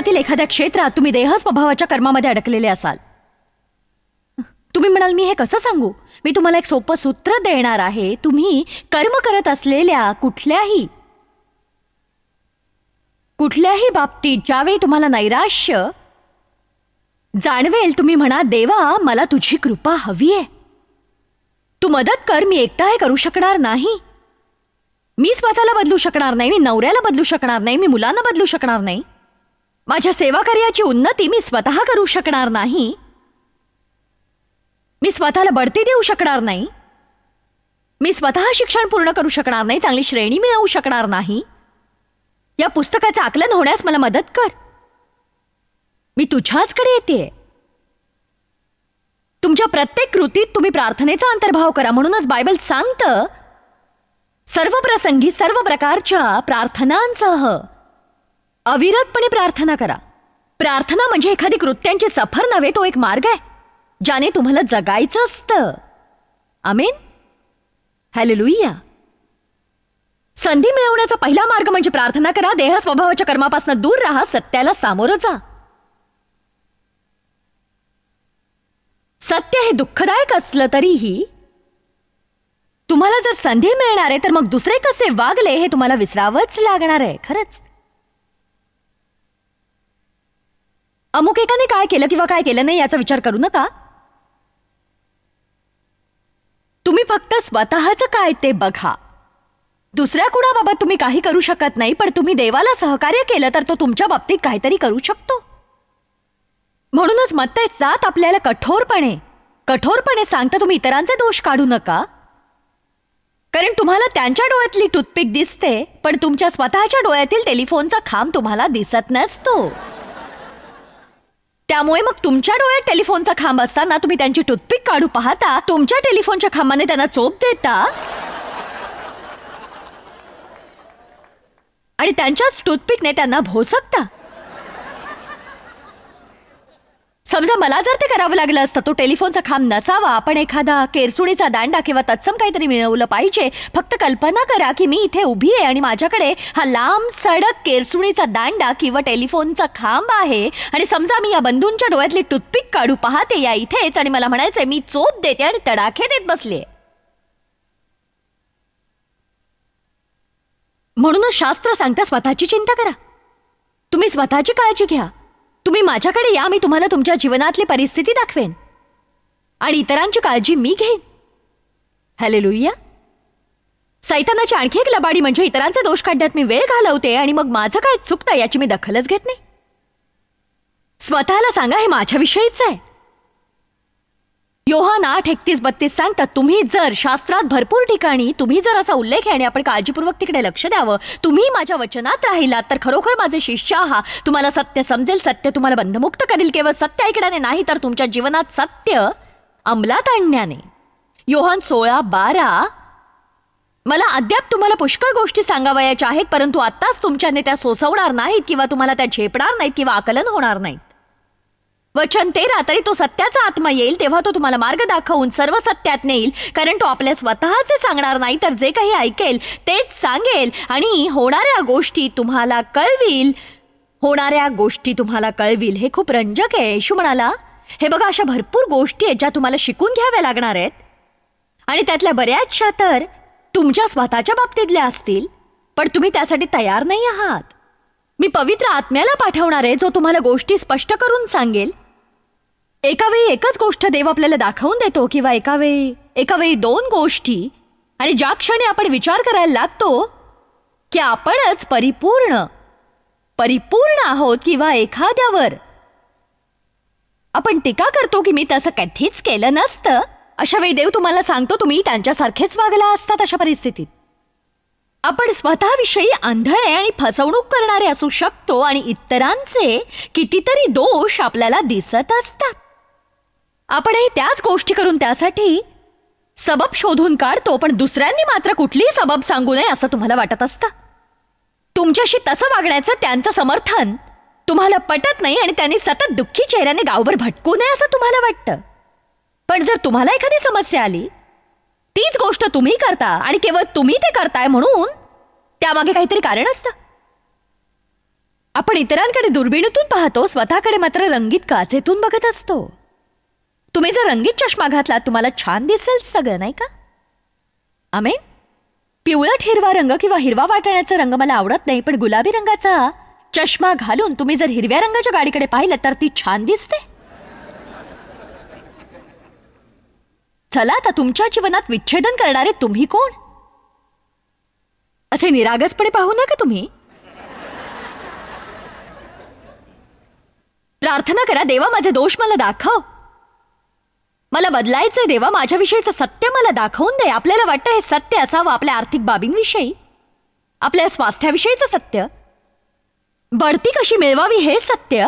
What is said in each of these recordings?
जीवनातील एखाद्या क्षेत्रात तुम्ही देह स्वभावाच्या कर्मामध्ये अडकलेले असाल. तुम्ही म्हणाल मी हे कसं सांगू? मी तुम्हाला एक सोपं सूत्र देणार आहे. तुम्ही कर्म करत असलेल्या कुठल्याही कुठल्याही बाबतीत ज्यावेळी तुम्हाला नैराश्य जाणवेल तुम्ही म्हणा देवा मला तुझी कृपा हवी आहे. तू मदत कर मी एकटा हे करू शकणार नाही. मी स्वतःला बदलू शकणार नाही मी नवऱ्याला बदलू शकणार नाही मी मुलांना बदलू शकणार नाही. माझ्या सेवा कार्याची उन्नती मी स्वतः करू शकणार नाही. मी स्वतःला बढती देऊ शकणार नाही. मी स्वतः शिक्षण पूर्ण करू शकणार नाही चांगली श्रेणी मिळवू शकणार नाही. या पुस्तकाचं आकलन होण्यास मला मदत कर. मी तुझ्याचकडे येते. तुमच्या प्रत्येक कृतीत तुम्ही प्रार्थनेचा अंतर्भाव करा म्हणूनच बायबल सांगतं सर्व प्रसंगी सर्व प्रकारच्या प्रार्थनांसह अविरतपणे प्रार्थना करा. प्रार्थना म्हणजे एखादी कृत्यांची सफर नव्हे तो एक मार्ग आहे ज्याने तुम्हाला जगायचं असतं. आमेन. हॅलेलुया संधी मिळवण्याचा पहिला मार्ग म्हणजे प्रार्थना करा देह स्वभावाच्या कर्मापासून दूर राहा सत्याला सामोरं जा. सत्य हे दुःखदायक असलं तरीही तुम्हाला जर संधी मिळणार आहे तर मग दुसरे कसे वागले हे तुम्हाला विसरावंच लागणार आहे खरंच. अमुक एकाने काय केलं किंवा काय केलं नाही याचा विचार करू नका. तुम्ही फक्त स्वतःच काय ते बघा. दुसऱ्या कुणाबाबत तुम्ही काही करू शकत नाही पण तुम्ही देवाला सहकार्य केलं तर तो तुमच्या बाबतीत काहीतरी करू शकतो. म्हणूनच मत्तय सात आपल्याला कठोरपणे कठोरपणे सांगता तुम्ही इतरांचे दोष काढू नका. कारण तुम्हाला त्यांच्या डोळ्यातली टूथपिक दिसते पण तुमच्या स्वतःच्या डोळ्यातील टेलिफोनचा खांब तुम्हाला दिसत नसतो. त्यामुळे मग तुमच्या डोळ्यात टेलिफोनचा खांब असताना तुम्ही त्यांची टूथपिक काढू पाहता तुमच्या टेलिफोनच्या खांबाने त्यांना चोप देता. आणि त्यांच्याच टूथपिकने त्यांना भोसकता. समजा मला जर ते करावं लागलं असतं तो टेलिफोनचा खांब नसावा आपण एखादा केरसुणीचा दांडा किंवा तत्सम काहीतरी मिळवलं पाहिजे फक्त कल्पना करा की मी इथे उभी आहे आणि माझ्याकडे हा लांब सडक केरसुणीचा दांडा किंवा टेलिफोनचा खांब आहे. आणि समजा मी या बंधूंच्या डोळ्यातली टूथपिक काढू पाहते या इथेच आणि मला म्हणायचंय मी चोप देते आणि तडाखे देत बसले. म्हणूनच शास्त्र सांगता स्वतःची चिंता करा. तुम्ही स्वतःची काळजी घ्या. तुम्ही माझ्याकडे या मी तुम्हाला तुमच्या जीवनातली परिस्थिती दाखवेन. आणि इतरांची काळजी मी घेईन. हॅलेलुया सैतानाची आणखी एक लबाडी म्हणजे इतरांचे दोष काढण्यात मी वेळ घालवते आणि मग माझं काय चुकतं याची मी दखलच घेत नाही. स्वतःला सांगा हे माझ्याविषयीच आहे. योहान आठ एकतीस बत्तीस सांगतात तुम्ही जर शास्त्रात भरपूर ठिकाणी तुम्ही जर असा उल्लेख आहे आणि आपण काळजीपूर्वक तिकडे लक्ष द्यावं तुम्ही माझ्या वचनात राहिलात तर खरोखर माझे शिष्य आहात तुम्हाला सत्य समजेल सत्य तुम्हाला बंधमुक्त करेल. केवळ सत्य ऐकण्याने नाही तर तुमच्या जीवनात सत्य अंमलात आणण्याने. योहान सोळा बारा. मला अद्याप तुम्हाला पुष्कळ गोष्टी सांगावयाच्या आहेत परंतु आत्ताच तुमच्याने त्या सोसवणार नाहीत किंवा तुम्हाला त्या झेपणार नाहीत किंवा आकलन होणार नाहीत. वचन तेरा तरी तो सत्याचा आत्मा येईल तेव्हा तो तुम्हाला मार्ग दाखवून सर्व सत्यात नेईल. कारण तो आपल्या स्वतःचे सांगणार नाही तर जे काही ऐकेल तेच सांगेल. आणि होणाऱ्या गोष्टी तुम्हाला कळविल. होणाऱ्या गोष्टी तुम्हाला कळविल. हे खूप रंजक आहे. येशू म्हणाला हे बघा अशा भरपूर गोष्टी आहेत ज्या तुम्हाला शिकून घ्याव्या लागणार आहेत. आणि त्यातल्या बऱ्याचशा तर तुमच्या स्वतःच्या बाबतीतल्या असतील. पण तुम्ही त्यासाठी तयार नाही आहात. मी पवित्र आत्म्याला पाठवणार आहे जो तुम्हाला गोष्टी स्पष्ट करून सांगेल. एका वेळी एकच गोष्ट देव आपल्याला दाखवून देतो किंवा एका वेळी एका वेळी दोन गोष्टी. आणि ज्या क्षणी आपण विचार करायला लागतो की आपणच परिपूर्ण परिपूर्ण आहोत किंवा एखाद्यावर. आपण टीका करतो की मी तसं कधीच केलं नसतं. अशा वेळी देव तुम्हाला सांगतो तुम्ही त्यांच्यासारखेच वागला असतात अशा परिस्थितीत. आपण स्वतःविषयी आंधळे आणि फसवणूक करणारे असू शकतो आणि इतरांचे कितीतरी दोष आपल्याला दिसत असतात. आपणही त्याच गोष्टी करून त्यासाठी सबब शोधून काढतो पण दुसऱ्यांनी मात्र कुठलीही सबब सांगू नये असं तुम्हाला वाटत असतं. तुमच्याशी तसं वागण्याचं त्यांचं समर्थन तुम्हाला पटत नाही आणि त्यांनी सतत दुःखी चेहऱ्याने गावभर भटकू नये असं तुम्हाला वाटतं. पण जर तुम्हाला एखादी समस्या आली तीच गोष्ट तुम्ही करता आणि केवळ तुम्ही ते करताय म्हणून त्यामागे काहीतरी कारण असतं. आपण इतरांकडे दुर्बिणीतून पाहतो स्वतःकडे मात्र रंगीत काचेतून बघत असतो. तुम्ही जर रंगीत चष्मा घातलात तुम्हाला छान दिसेल सगळं नाही का? आमे पिवळट हिरवा रंग किंवा हिरवा वाटण्याचा रंग मला आवडत नाही पण गुलाबी रंगाचा चष्मा घालून तुम्ही जर हिरव्या रंगाच्या गाडीकडे पाहिलं तर ती छान दिसते. चला आता तुमच्या जीवनात विच्छेदन करणारे तुम्ही कोण? असे निरागसपणे पाहू नका तुम्ही. प्रार्थना करा देवा माझे दोष मला दाखव. मला बदलायचंय देवा माझ्याविषयीचं सत्य मला दाखवून दे. आपल्याला वाटतं हे सत्य असावं आपल्या आर्थिक बाबींविषयी. आपल्या स्वास्थ्याविषयीचं सत्य. बढती कशी मिळवावी हे सत्य?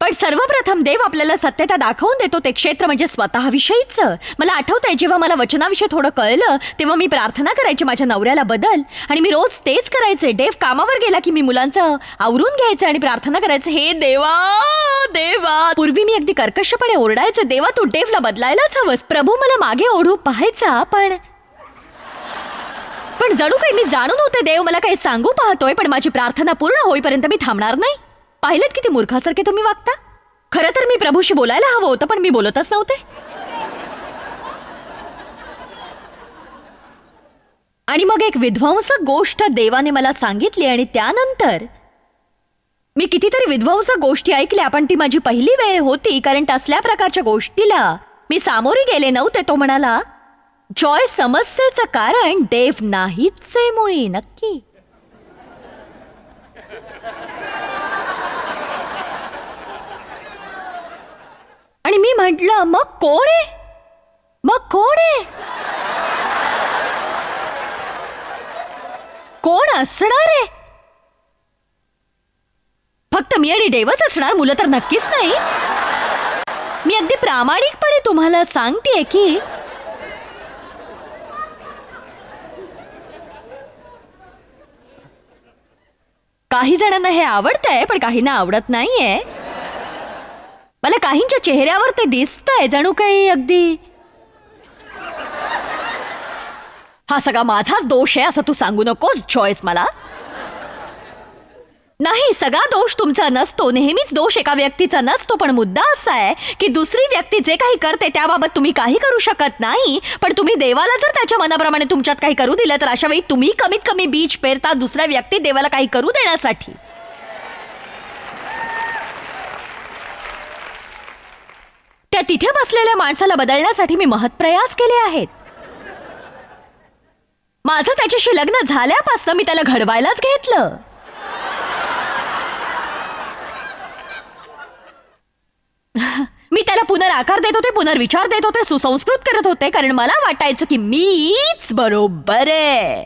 पण सर्वप्रथम देव आपल्याला सत्यता दाखवून देतो ते क्षेत्र म्हणजे स्वतःविषयीच. मला आठवतंय जेव्हा मला वचनाविषयी थोडं कळलं तेव्हा मी प्रार्थना करायची माझ्या नवऱ्याला बदल. आणि मी रोज तेच करायचे. देव कामावर गेला की मी मुलांचं आवरून घ्यायचं आणि प्रार्थना करायचं हे देवा देवा. पूर्वी मी अगदी कर्कशपणे ओरडायचे देवा तू देवला बदलायलाच हवंस. प्रभू मला मागे ओढू पाहायचा पण पण जणू काही मी जाणून होते देव मला काही सांगू पाहतोय पण माझी प्रार्थना पूर्ण होईपर्यंत मी थांबणार नाही. पाहिलं किती मूर्खासारखे तुम्ही वागता? खरं तर मी प्रभूशी बोलायला हवं होतं पण मी बोलतच नव्हते. आणि मग एक विध्वंसक गोष्ट देवाने मला सांगितली आणि त्यानंतर मी कितीतरी विध्वंसक गोष्टी ऐकल्या पण ती माझी पहिली वेळ होती कारण तसल्या प्रकारच्या गोष्टीला मी सामोरे गेले नव्हते तो म्हणाला जॉय समस्येचं कारण देव नाहीच आहे मुळी नक्की. आणि मी म्हटलं मग कोण आहे? मग कोण आहे? कोण असणार आहे? फक्त मी आणि देवच असणार मुलं तर नक्कीच नाही. मी अगदी प्रामाणिकपणे तुम्हाला सांगतेय की काही जणांना हे आवडतंय पण काहींना आवडत नाहीये. मला काहींच्या चेहऱ्यावर ते दिसतंय जणू काही अगदी. हा सगळा माझाच दोष आहे असं तू सांगू नकोस चॉईस मला. नाही सगळा दोष तुमचा नसतो. नेहमीच दोष एका व्यक्तीचा नसतो पण मुद्दा असा आहे की दुसरी व्यक्ती जे काही करते त्याबाबत तुम्ही काही करू शकत नाही पण तुम्ही देवाला जर त्याच्या मनाप्रमाणे तुमच्यात काही करू दिलं तर अशा वेळी तुम्ही कमीत कमी बीज पेरता दुसऱ्या व्यक्ती देवाला काही करू देण्यासाठी. तिथे बसलेल्या माणसाला बदलण्यासाठी मी महत्प्रयास केले आहेत. माझं त्याच्याशी लग्न झाल्यापासून मी त्याला घडवायलाच घेतलं. मी त्याला पुनराकार देत होते पुनर्विचार देत होते सुसंस्कृत करत होते कारण मला वाटायचं की मीच बरोबर आहे.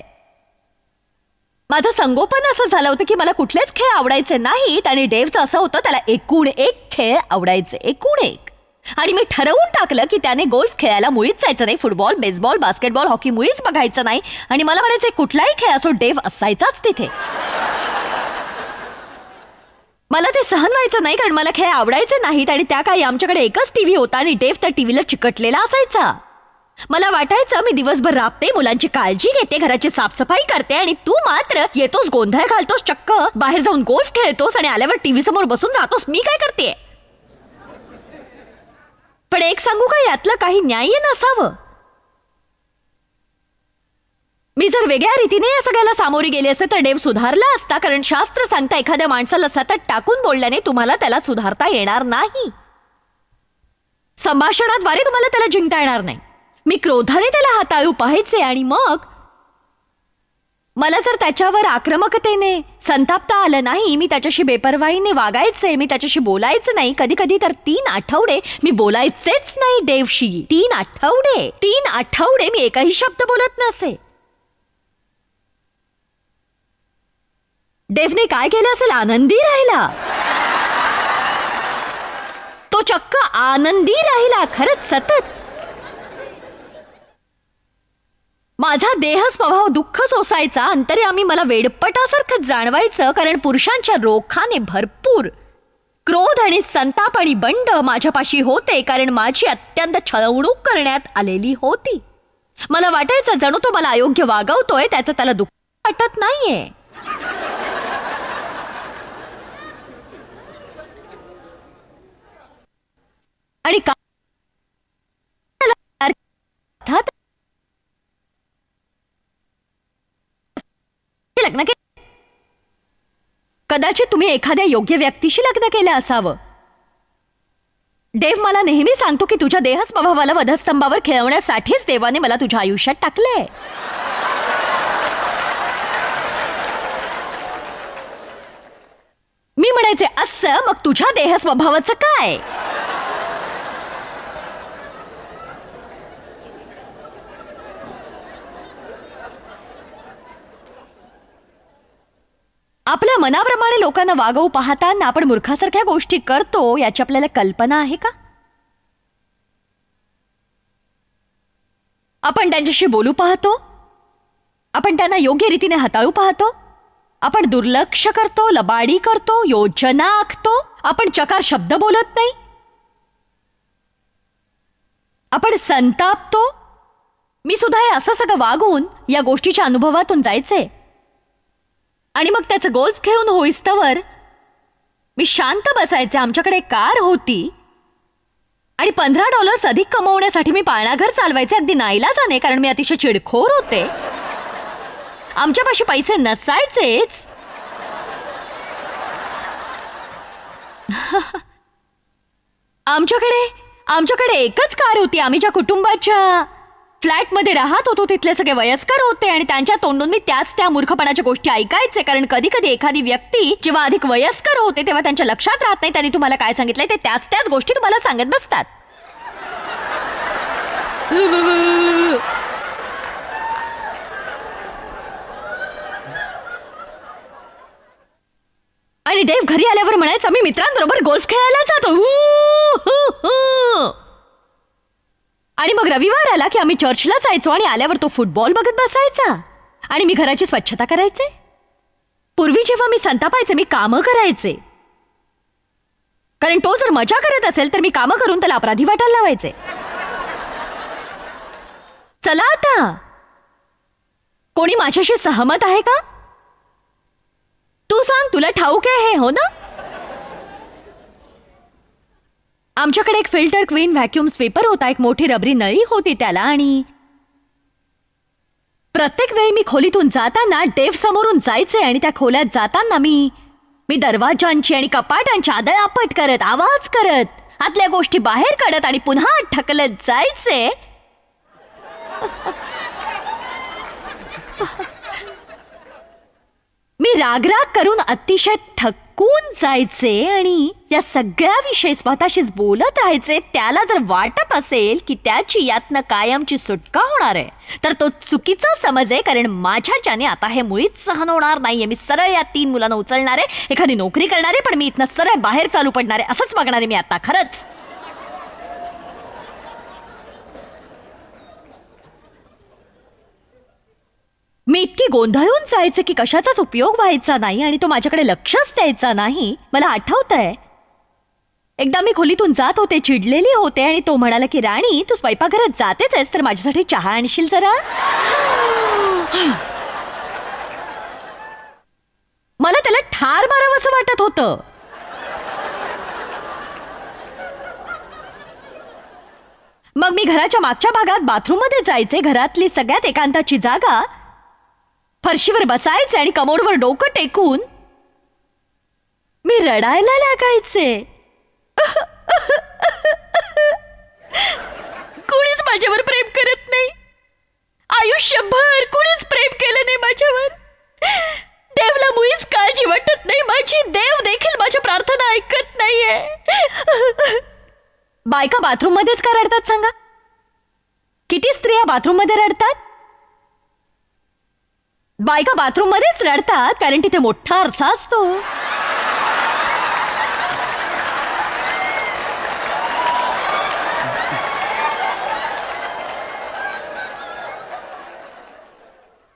माझं संगोपन असं झालं होतं की मला कुठलेच खेळ आवडायचे नाहीत आणि डेव्हचं असं होतं त्याला एकूण एक खेळ आवडायचे एकूण एक. आणि मी ठरवून टाकलं की त्याने गोल्फ खेळायला मुळीच जायचं नाही. फुटबॉल बेसबॉल बास्केटबॉल हॉकी मुळीच बघायचं नाही. आणि मला म्हणायचं कुठलाही खेळ असो डेव असायचाच तिथे. मला ते सहन व्हायचं नाही कारण मला खेळ आवडायचे नाहीत आणि त्या काही आमच्याकडे एकच टीव्ही होता आणि डेव त्या टीव्हीला चिकटलेला असायचा. मला वाटायचं मी दिवसभर राबते मुलांची काळजी घेते घराची साफसफाई करते आणि तू मात्र येतोस गोंधळ घालतोस चक्क बाहेर जाऊन गोल्फ खेळतोस आणि आल्यावर टीव्ही समोर बसून राहतोस. मी काय करते पण एक सांगू का यातलं काही न्याय्य नसावं? मी जर वेगळ्या रीतीने या सगळ्याला सामोरी गेले असते तर डेव सुधारला असता कारण शास्त्र सांगता एखाद्या माणसाला सतत टाकून बोलल्याने तुम्हाला त्याला सुधारता येणार नाही. संभाषणाद्वारे तुम्हाला त्याला जिंकता येणार नाही. मी क्रोधाने त्याला हाताळू पाहायचे आणि मग मला जर त्याच्यावर आक्रमकतेने संतापता आलं नाही मी त्याच्याशी बेपरवाईने वागायचे मी त्याच्याशी बोलायचं नाही कधी कधी तर तीन आठवडे मी बोलायचेच नाही देवशी. तीन आठवडे तीन आठवडे मी एकही शब्द बोलत नसे. देवने काय केलं असेल? आनंदी राहिला. तो चक्क आनंदी राहिला खरंच सतत. माझा देहस्वभाव दुःख सोसायचा अंतरे आम्ही मला वेडपटासारखं जाणवायचं कारण पुरुषांच्या रोखाने भरपूर. क्रोध आणि संताप आणि बंड माझ्यापाशी होते कारण माझी अत्यंत छळवणूक करण्यात आलेली होती. मला वाटायचं जणू तो मला अयोग्य वागवतोय त्याचं त्याला दुःख वाटत नाहीये. आणि का लग्न के कदाचित तुम्ही एखाद्या योग्य व्यक्तीशी लग्न केलं असावं. देव मला नेहमी सांगतो की तुझ्या देहस्वभावाला वधस्तंभावर खेळवण्यासाठीच देवाने मला तुझ्या आयुष्यात टाकले मी म्हणायचे असं? मग तुझ्या देहस्वभावाचं काय? आपल्या मनाप्रमाणे लोकांना वागवू पाहताना आपण मूर्खासारख्या गोष्टी करतो याची आपल्याला कल्पना आहे का? आपण त्यांच्याशी बोलू पाहतो? आपण त्यांना योग्य रीतीने हाताळू पाहतो? आपण दुर्लक्ष करतो लबाडी करतो योजना आखतो? आपण चकार शब्द बोलत नाही? आपण संतापतो? मी सुद्धा हे असं सगळं वागून या गोष्टीच्या अनुभवातून जायचंय. आणि मग त्याचं गोल्फ खेळून होईस्तवर मी शांत बसायचे आमच्याकडे कार होती. आणि पंधरा डॉलर्स अधिक कमवण्यासाठी मी पाळणाघर चालवायचे अगदी नाईलाजाने कारण मी अतिशय चिडखोर होते. आमच्यापाशी पैसे नसायचेच. आमच्याकडे आमच्याकडे एकच कार होती आम्ही ज्या कुटुंबाच्या फ्लॅटमध्ये राहत होतो तिथले सगळे वयस्कर होते आणि त्यांच्या तोंडून मी त्याच त्या मूर्खपणाच्या गोष्टी ऐकायचे. कारण कधी कधी एखादी व्यक्ती जेव्हा अधिक वयस्कर होते तेव्हा त्यांच्या लक्षात राहत नाही. त्यांनी तुम्हाला काय सांगितलंय ते त्याच त्याच गोष्टी तुम्हाला सांगत बसतात. आणि देव घरी आल्यावर म्हणायचा मी मित्रांबरोबर गोल्फ खेळायला जातो. आणि मग रविवार आला की आम्ही चर्चला जायचो आणि आल्यावर तो फुटबॉल बघत बसायचा. आणि मी घराची स्वच्छता करायचे. पूर्वी जेव्हा मी संतापायचे मी कामं करायचे. कारण तो जर मजा करत असेल तर मी कामं करून त्याला अपराधी वाटायला लावायचे. चला आता. कोणी माझ्याशी सहमत आहे का? तू सांग तुला ठाऊक आहे हे हो ना? आमच्याकडे एक फिल्टर क्वीन व्हॅक्युम स्वीपर होता. एक मोठी रबरी नळी होती त्याला आणि प्रत्येक वेळी मी खोलीतून जाताना डेव समोरून जायचे आणि त्या खोल्यात जाताना मी मी दरवाजांची आणि कपाटांची आदळापट करत आवाज करत आतल्या गोष्टी बाहेर काढत आणि पुन्हा ढकलत जायचे. मी रागराग करून अतिशय थकून जायचे आणि या सगळ्याविषयी स्वतःशीच बोलत राहायचे त्याला जर वाटत असेल की त्याची यातनं कायमची सुटका होणार आहे तर तो चुकीचा समज आहे कारण माझ्याच्याने आता हे मुळीच सहन होणार नाहीये. मी सरळ या तीन मुलांना उचलणारे एखादी नोकरी करणारे पण मी इथनं सरळ बाहेर चालू पडणारे असंच बघणारे मी आता खरंच. मी इतकी गोंधळून जायचे की कशाचाच उपयोग व्हायचा नाही आणि तो माझ्याकडे लक्षच द्यायचा नाही. मला आठवत आहे एकदा मी खोलीतून जात होते चिडलेली होते आणि तो म्हणाला की राणी तू स्वयंपाकघरात जातेच आहेस तर माझ्यासाठी चहा आणशील जरा? मला त्याला ठार मारावं असं वाटत होतं. मग मी घराच्या मागच्या भागात बाथरूममध्ये जायचे घरातली सगळ्यात एकांताची जागा फरशीवर बसायचे आणि कमोडवर डोकं टेकून मी रडायला लागायचे. कुणीच माझ्यावर प्रेम करत नाही. आयुष्यभर कुणीच प्रेम केलं नाही माझ्यावर. देवला मुळीच काळजी वाटत नाही. माझी देव देखील माझ्या प्रार्थना ऐकत नाहीये. बायका बाथरूम मध्येच का रडतात सांगा? किती स्त्रिया बाथरूममध्ये रडतात? बायका बाथरूम मध्येच रडतात कारण तिथे मोठा आरसा असतो.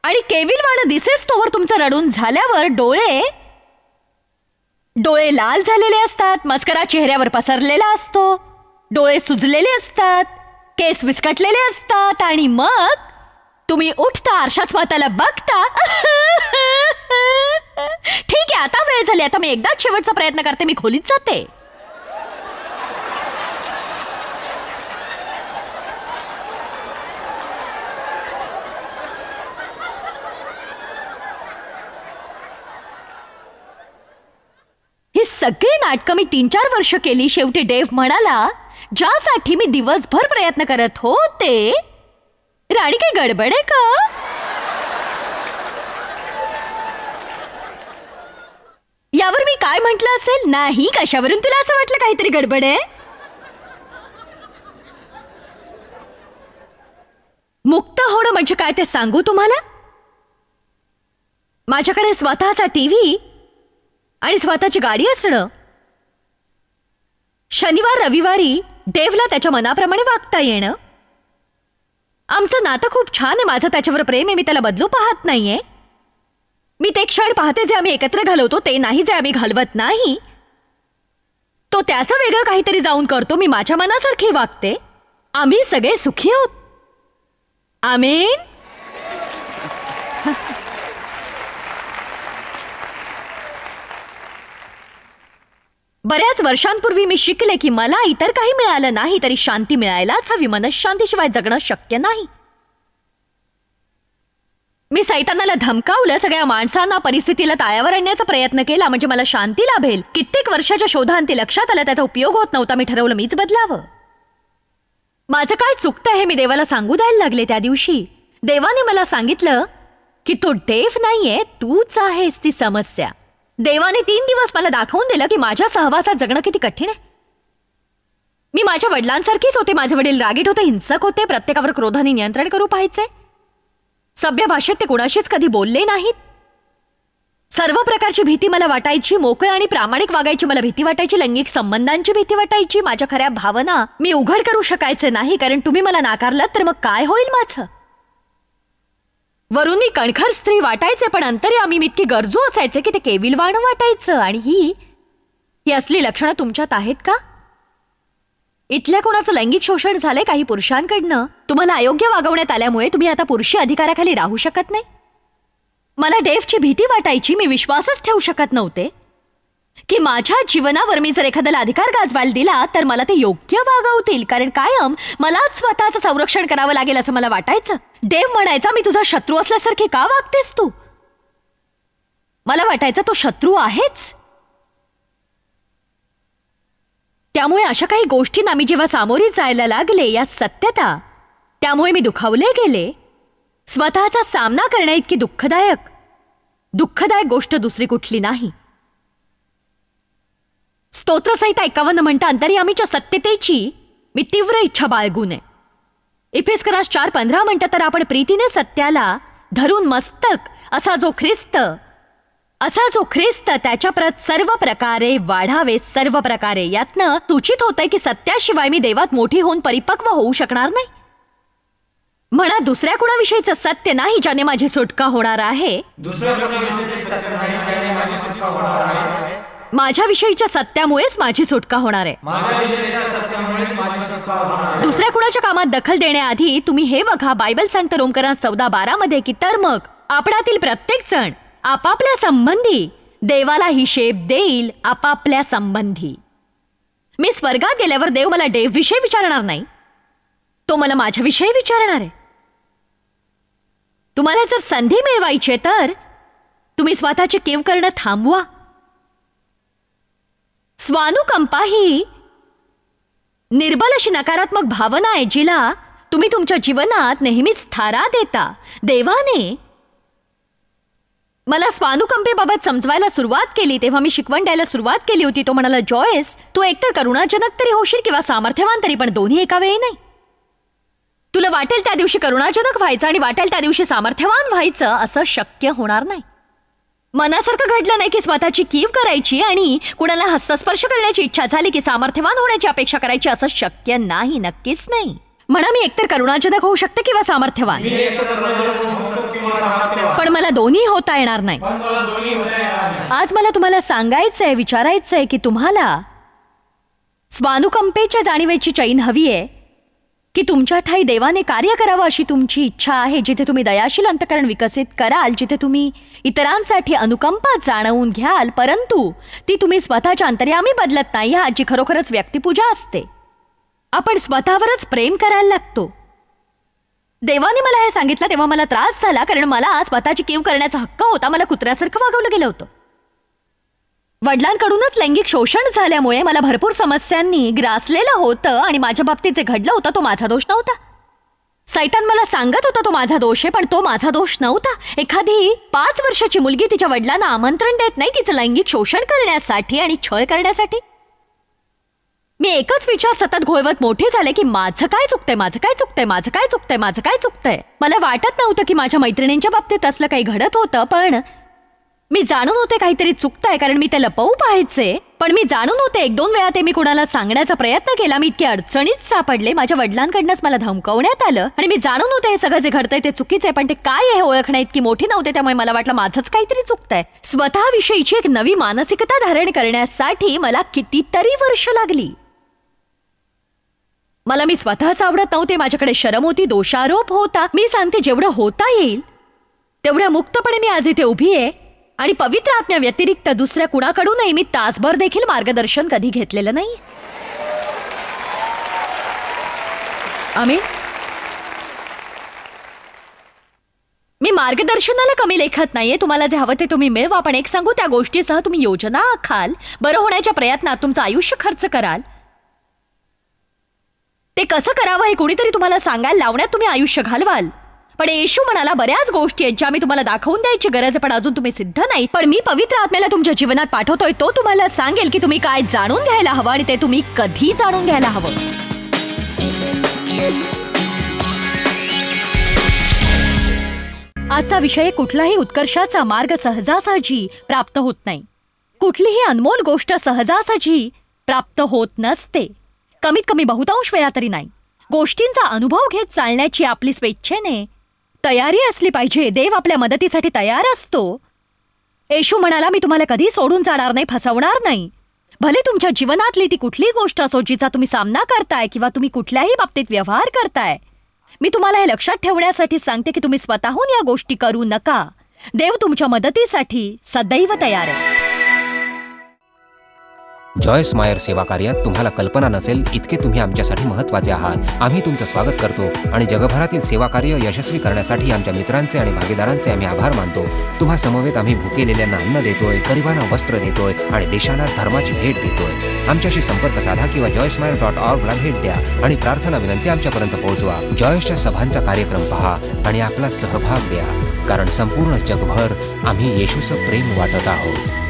आणि केविलवाणं दिसेस तोवर तुमचं रडून झाल्यावर डोळे डोळे लाल झालेले असतात मस्करा चेहऱ्यावर पसरलेला असतो डोळे सुजलेले असतात केस विस्कटलेले असतात आणि मग तुम्ही उठता आरशाच स्वतःला बघता. ठीक आहे आता वेळ झाली. आता मी एकदाच शेवटचा प्रयत्न करते मी खोलीत जाते. सगळी नाटकं मी तीन चार वर्ष केली. शेवटी डेव्ह म्हणाला ज्यासाठी मी दिवसभर प्रयत्न करत होते राणी काही गडबड आहे का? यावर मी काय म्हंटल असेल? नाही कशावरून तुला असं वाटलं काहीतरी गडबड आहे? मुक्त होणं म्हणजे काय ते सांगू तुम्हाला? माझ्याकडे स्वतःचा टीव्ही आणि स्वतःची गाडी असणं. शनिवार रविवारी देवला त्याच्या मनाप्रमाणे वागता येणं. आमचं नातं खूप छान आहे. माझं त्याच्यावर प्रेम आहे. मी त्याला बदलू पाहत नाहीये. मी ते क्षण पाहते जे आम्ही एकत्र घालवतो ते नाही जे आम्ही घालवत नाही. तो त्याचं वेगळं काहीतरी जाऊन करतो. मी माझ्या मनासारखी वागते. आम्ही सगळे सुखी आहोत. आमेन. बऱ्याच वर्षांपूर्वी मी शिकले की मला इतर काही मिळालं नाही तरी शांती मिळायलाच हवी. मनशांतीशिवाय जगणं शक्य नाही. मी सैतानाला धमकावलं सगळ्या माणसांना परिस्थितीला ताळ्यावर आणण्याचा प्रयत्न केला म्हणजे मला शांती लाभेल. कित्येक वर्षाच्या शोधांती लक्षात आलं त्याचा उपयोग होत नव्हता मी ठरवलं मीच बदलावं. माझं काय चुकतं हे मी देवाला सांगू द्यायला लागले त्या दिवशी. देवाने मला सांगितलं की तो डेफ नाहीये तूच आहेस ती समस्या. देवाने तीन दिवस मला दाखवून दिलं की माझ्या सहवासात जगणं किती कठीण आहे. मी माझ्या वडिलांसारखीच होते माझे वडील रागीट होते हिंसक होते प्रत्येकावर क्रोधाने नियंत्रण करू पाहायचे. सभ्य भाषेत ते कोणाशीच कधी बोलले नाहीत. सर्व प्रकारची भीती मला वाटायची मोकळ आणि प्रामाणिक वागायची मला भीती वाटायची लैंगिक संबंधांची भीती वाटायची माझ्या खऱ्या भावना मी उघड करू शकायचे नाही कारण तुम्ही मला नाकारलात तर मग काय होईल माझं? वरून मी कणखर स्त्री वाटायचे पण अंतरी आम्ही इतकी गरजू असायचे की ते केविलवाणं वाटायचं. आणि ही ही असली लक्षणं तुमच्यात आहेत का? इथल्या कोणाचं लैंगिक शोषण झालंय काही पुरुषांकडनं? तुम्हाला अयोग्य वागवण्यात आल्यामुळे तुम्ही आता पुरुषी अधिकाराखाली राहू शकत नाही? मला डेफची भीती वाटायची मी विश्वासच ठेवू शकत नव्हते. की माझ्या जीवनावर मी जर एखाद्याला अधिकार गाजवायला दिला तर मला ते योग्य वागवतील. कारण कायम मलाच स्वतःचं संरक्षण करावं लागेल असं मला वाटायचं. देव म्हणायचा मी तुझा शत्रू असल्यासारखे का वागतेस तू? मला वाटायचं तो शत्रू आहेच. त्यामुळे अशा काही गोष्टींना मी जेव्हा सामोरी जायला लागले या सत्यता त्यामुळे मी दुखावले गेले. स्वतःचा सामना करण्या इतकी दुःखदायक. दुःखदायक गोष्ट दुसरी कुठली नाही. स्तोत्रसहित एकावन्न म्हणता अंतर्यामीच्या सत्यतेची मी तीव्र इच्छा बाळगू नये इफेस्करास चार पंधरा म्हणतं तर आपण प्रीतीने सत्याला धरून मस्तक असा जो ख्रिस्त असा जो ख्रिस्त त्याच्या प्रत सर्व प्रकारे वाढावे सर्व प्रकारे. यातनं सूचित होतंय की सत्याशिवाय मी देवात मोठी होऊन परिपक्व होऊ शकणार नाही. म्हणा दुसऱ्या कुणाविषयीचं सत्य नाही ज्याने माझी सुटका होणार आहे. माझ्याविषयीच्या सत्यामुळेच माझी सुटका होणार आहे. माझ्याविषयीच्या सत्यामुळेच माझी सुटका होणार आहे. दुसऱ्या कुणाच्या कामात दखल देण्याआधी तुम्ही हे बघा बायबल सांगतं रोमकरांत चौदा बारा मध्ये की तर मग आपणातील प्रत्येक जण आपापल्या संबंधी देवाला हिशेब देईल आपापल्या संबंधी. मी स्वर्गात गेल्यावर देव मला देव विषय विचारणार नाही. तो मला माझ्याविषयी विचारणार आहे. तुम्हाला जर संधी मिळवायची तर तुम्ही स्वतःची केव करणं थांबवा. स्वानुकंपा ही निर्बल अशी नकारात्मक भावना आहे जिला तुम्ही तुमच्या जीवनात नेहमीच थारा देता. देवाने मला स्वानुकंपेबाबत समजवायला सुरुवात केली तेव्हा मी शिकवण द्यायला सुरुवात केली होती. तो म्हणाला जॉयस तू एकतर करुणाजनक तरी होशील किंवा सामर्थ्यवान तरी पण दोन्ही एका वेळी नाही. तुला वाटेल त्या दिवशी करुणाजनक व्हायचं आणि वाटेल त्या दिवशी सामर्थ्यवान व्हायचं असं शक्य होणार नाही. मनासारखं घडलं नाही की स्वतःची कीव करायची आणि कुणाला हस्तस्पर्श करण्याची इच्छा झाली की सामर्थ्यवान होण्याची अपेक्षा करायची असं शक्य नाही नक्कीच नाही. म्हणा मी एकतर करुणाजनक होऊ शकते किंवा सामर्थ्यवान. पण मला दोन्ही होता येणार नाही. आज मला तुम्हाला सांगायचंय विचारायचंय की तुम्हाला स्वानुकंपेच्या जाणीवेची चैन हवी आहे की तुमच्या ठाई देवाने कार्य करावं अशी तुमची इच्छा आहे जिथे तुम्ही दयाशील अंतकरण विकसित कराल जिथे तुम्ही इतरांसाठी अनुकंपा जाणवून घ्याल परंतु ती तुम्ही स्वतःच्या अंतर्यामी बदलत नाही ह्याची जी खरोखरच व्यक्तिपूजा असते. आपण स्वतःवरच प्रेम करायला लागतो. देवाने मला हे सांगितलं तेव्हा मला त्रास झाला कारण मला स्वतःची कीव करण्याचा हक्क होता मला कुत्र्यासारखं वागवलं गेलं होतं. वडिलांकडूनच लैंगिक शोषण झाल्यामुळे मला भरपूर समस्यांनी ग्रासलेलं होतं आणि माझ्या बाबतीत जे घडलं होतं तो माझा दोष नव्हता. सैतान मला सांगत होता तो माझा दोष आहे पण तो माझा दोष नव्हता. एखादी पाच वर्षाची मुलगी तिच्या वडिलांना आमंत्रण देत नाही तिचं लैंगिक शोषण करण्यासाठी आणि छळ करण्यासाठी. मी एकच विचार सतत घोळवत मोठे झाले की माझं काय चुकतंय माझं काय चुकतंय माझं काय चुकतंय माझं काय चुकतंय? मला वाटत नव्हतं की माझ्या मैत्रिणींच्या बाबतीत असलं काही घडत होतं पण मी जाणून होते काहीतरी चुकताय कारण मी ते लपवू पाहायचे पण मी जाणून होते एक दोन वेळा ते मी कुणाला सांगण्याचा प्रयत्न केला. मी इतके अडचणीत सापडले. माझ्या वडिलांकडनंच मला धमकवण्यात आलं. आणि मी जाणून होते हे सगळं जे घडतंय ते चुकीचं आहे पण ते काय आहे हे ओळखण्या इतकी मोठी नव्हते त्यामुळे मला वाटलं माझंच काहीतरी चुकतंय. स्वतःविषयीची एक नवी मानसिकता धारण करण्यासाठी मला कितीतरी वर्ष लागली. मला मी स्वतःच आवडत नव्हते माझ्याकडे शरम होती दोषारोप होता. मी सांगते जेवढं होता येईल तेवढ्या मुक्तपणे मी आज इथे उभी आहे. आणि पवित्र आत्म्या व्यतिरिक्त दुसऱ्या कुणाकडूनही मी तासभर देखील मार्गदर्शन कधी घेतलेलं नाही? आम्ही मी मार्गदर्शनाला कमी लेखत नाहीये. तुम्हाला जे हवं ते तुम्ही मिळवा पण एक सांगू त्या गोष्टीसह तुम्ही योजना आखाल. बरं होण्याच्या प्रयत्नात तुमचं आयुष्य खर्च कराल. ते कसं करावं हे कुणीतरी तुम्हाला सांगायला लावण्यात तुम्ही आयुष्य घालवाल. पण येशू म्हणाला बऱ्याच गोष्टी आहेत ज्या मी तुम्हाला दाखवून द्यायची गरज आहे पण अजून तुम्ही सिद्ध नाही. पण मी पवित्र आत्म्याला तुमच्या जीवनात पाठवतोय तो तुम्हाला सांगेल की तुम्ही काय जाणून घ्यायला हवं आणि ते तुम्ही कधी जाणून घ्यायला हवं. आजचा विषय कुठलाही उत्कर्षाचा मार्ग सहजासहजी प्राप्त होत नाही. कुठलीही अनमोल गोष्ट सहजासहजी प्राप्त होत नसते. कमीत कमी बहुतांश वेळा तरी नाही. गोष्टींचा अनुभव घेत चालण्याची आपली स्वेच्छेने तयारी असली पाहिजे. देव आपल्या मदतीसाठी तयार असतो. येशू म्हणाला मी तुम्हाला कधी सोडून जाणार नाही फसवणार नाही. भले तुमच्या जीवनातली ती कुठली गोष्ट असो जिचा तुम्ही सामना करताय किंवा तुम्ही कुठल्याही बाबतीत व्यवहार करताय मी तुम्हाला हे लक्षात ठेवण्यासाठी सांगते की तुम्ही स्वतःहून या गोष्टी करू नका. देव तुमच्या मदतीसाठी सदैव तयार आहे. जॉयस मायर सेवा कार्यात तुम्हाला कल्पना नसेल इतके तुम्ही आमच्यासाठी महत्त्वाचे आहात. आम्ही तुमचं स्वागत करतो आणि जगभरातील सेवा कार्य यशस्वी करण्यासाठी आमच्या मित्रांचे आणि भागीदारांचे आम्ही आभार मानतो. तुम्हा समवेत आम्ही भुकेलेल्यांना अन्न देतोय गरिबांना वस्त्र देतोय आणि देशांना धर्माची भेट देतोय. आमच्याशी संपर्क साधा किंवा जॉयस मायर डॉट ऑर्गला भेट द्या आणि प्रार्थना विनंती आमच्यापर्यंत पोहोचवा. जॉयसच्या सभांचा कार्यक्रम पहा आणि आपला सहभाग द्या. कारण संपूर्ण जगभर आम्ही येशूचं प्रेम वाटत आहोत.